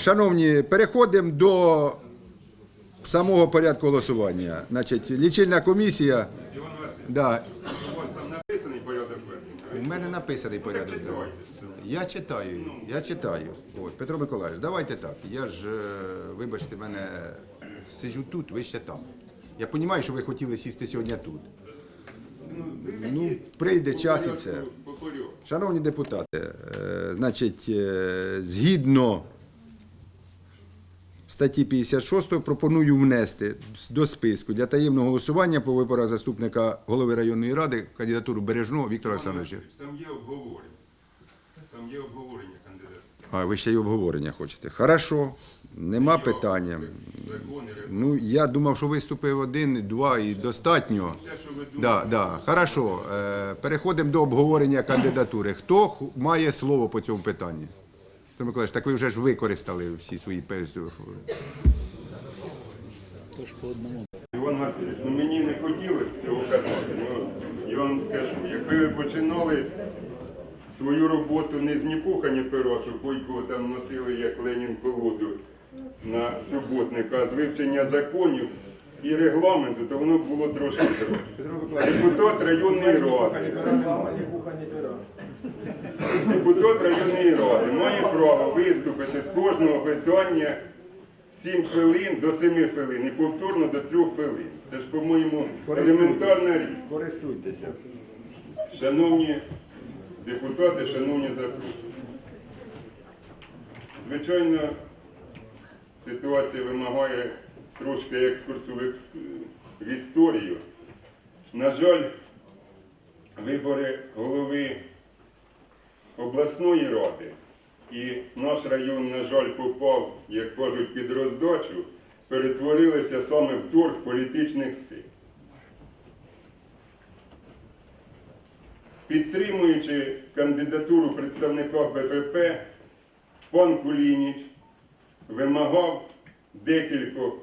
Шановні, переходимо до самого порядку голосування. Значить, лічильна комісія. Іван Васильович, Да, у вас там написаний порядок у мене написаний порядок. денний. Я читаю, я читаю. От, Петро Миколаївич, давайте так. Я ж, е, вибачте, мене сиджу тут, ви ще там. Я розумію, що ви хотіли сісти сьогодні тут. Ну, прийде час і все. Шановні депутати, е, значить, е, згідно статті 56 пропоную внести до списку для таємного голосування по виборах заступника голови районної ради кандидатуру Бережного Віктора Олександровича. Там є обговорення. Там є обговорення кандидатів. А, ви ще й обговорення хочете. Хорошо, нема питання. Ну, я думав, що виступив один, два і достатньо. Да, да. Хорошо. Е, переходимо до обговорення кандидатури. Хто х- має слово по цьому питанні? Петро Миколаївич, так ви вже ж використали всі свої пес- Іван Васильович, ну мені не хотілося цього казати. Ну, я вам скажу, якби ви починали свою роботу не з ніпухання перо, що Бойко там носили, як Ленін колоду на суботника, а з вивчення законів і регламенту, то воно було трошки. Депутат районної ради. Депутат районної ради має право виступити з кожного питання 7 хвилин до 7 хвилин і повторно до 3 хвилин. Це ж, по-моєму, елементарна річ. Користуйтеся. Шановні депутати, шановні запрошені. Звичайно, ситуація вимагає трошки екскурсу в історію. На жаль, вибори голови обласної ради і наш район, на жаль, попав, як кажуть, під роздачу, перетворилися саме в торг політичних сил. Підтримуючи кандидатуру представника БПП, пан Кулініч вимагав декількох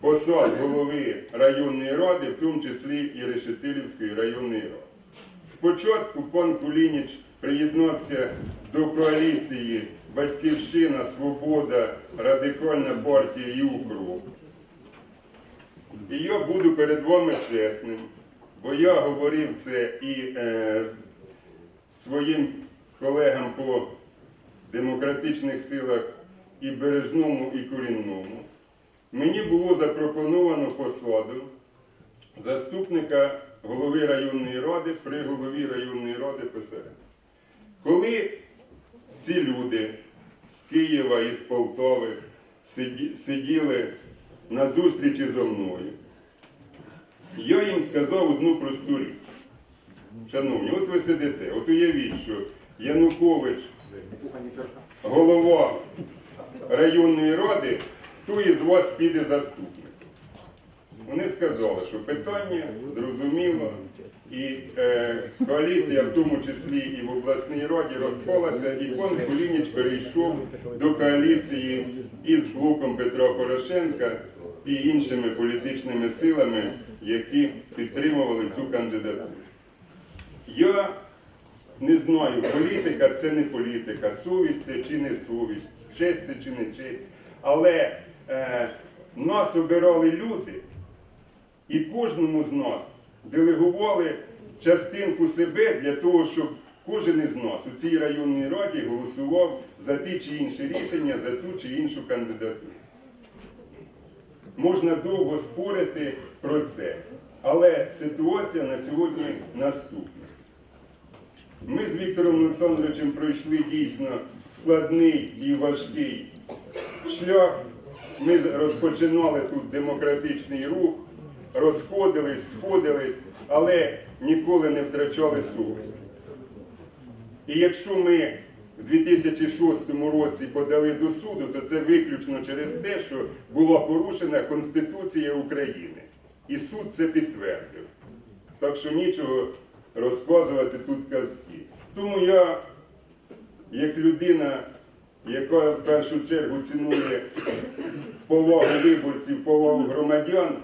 посад голови районної ради, в тому числі і Решетилівської районної ради. Спочатку пан Кулініч приєднався до коаліції Батьківщина, Свобода, Радикальна партія і УКРОП. І я буду перед вами чесним, бо я говорив це і е, своїм колегам по демократичних силах і бережному, і корінному. Мені було запропоновано посаду заступника голови районної ради при голові районної ради ПСР. Коли ці люди з Києва і з Полтави сиділи на зустрічі зо мною, я їм сказав одну просту річ. Шановні, от ви сидите, от уявіть, що Янукович, голова районної ради, хто із вас піде заступник. Вони сказали, що питання зрозуміло, і е, коаліція, в тому числі і в обласній раді, розпалася, і пан Кулініч перейшов до коаліції із блоком Петра Порошенка і іншими політичними силами, які підтримували цю кандидатуру. Я не знаю, політика це не політика, совість це чи не совість, честь це чи не честь. Але е, нас обирали люди, і кожному з нас делегували частинку себе для того, щоб кожен із нас у цій районній раді голосував за ті чи інші рішення, за ту чи іншу кандидатуру. Можна довго спорити про це, але ситуація на сьогодні наступна. Ми з Віктором Олександровичем пройшли дійсно складний і важкий шлях. Ми розпочинали тут демократичний рух, розходились, сходились, але ніколи не втрачали совість. І якщо ми в 2006 році подали до суду, то це виключно через те, що була порушена Конституція України. І суд це підтвердив. Так що нічого розказувати тут казки. Тому я, як людина, яка в першу чергу цінує повагу виборців, повагу громадян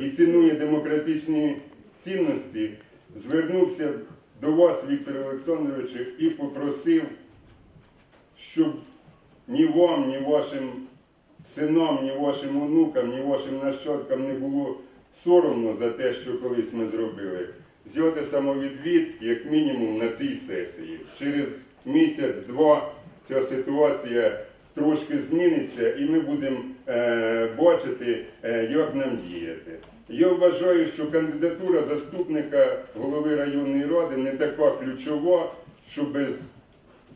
і цінує демократичні цінності, звернувся до вас, Віктор Олександровичу, і попросив, щоб ні вам, ні вашим синам, ні вашим онукам, ні вашим нащадкам не було соромно за те, що колись ми зробили. Взяти самовідвід, як мінімум, на цій сесії. Через місяць-два ця ситуація трошки зміниться, і ми будемо е, бачити, е, як нам діяти. Я вважаю, що кандидатура заступника голови районної ради не така ключова, що без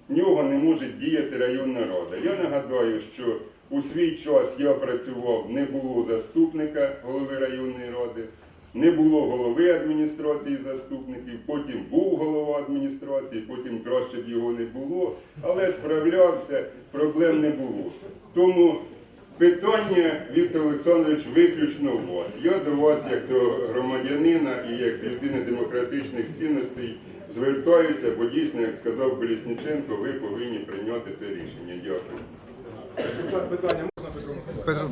нього не може діяти районна рада. Я нагадаю, що у свій час я працював, не було заступника голови районної ради, не було голови адміністрації заступників, потім був голова адміністрації, потім краще б його не було, але справлявся, проблем не було. Тому питання, Віктор Олександрович, виключно у вас. Я за вас, як до громадянина і як людини демократичних цінностей, звертаюся, бо дійсно, як сказав Колісніченко, ви повинні прийняти це рішення. Дякую. Питання можна Петро? Петро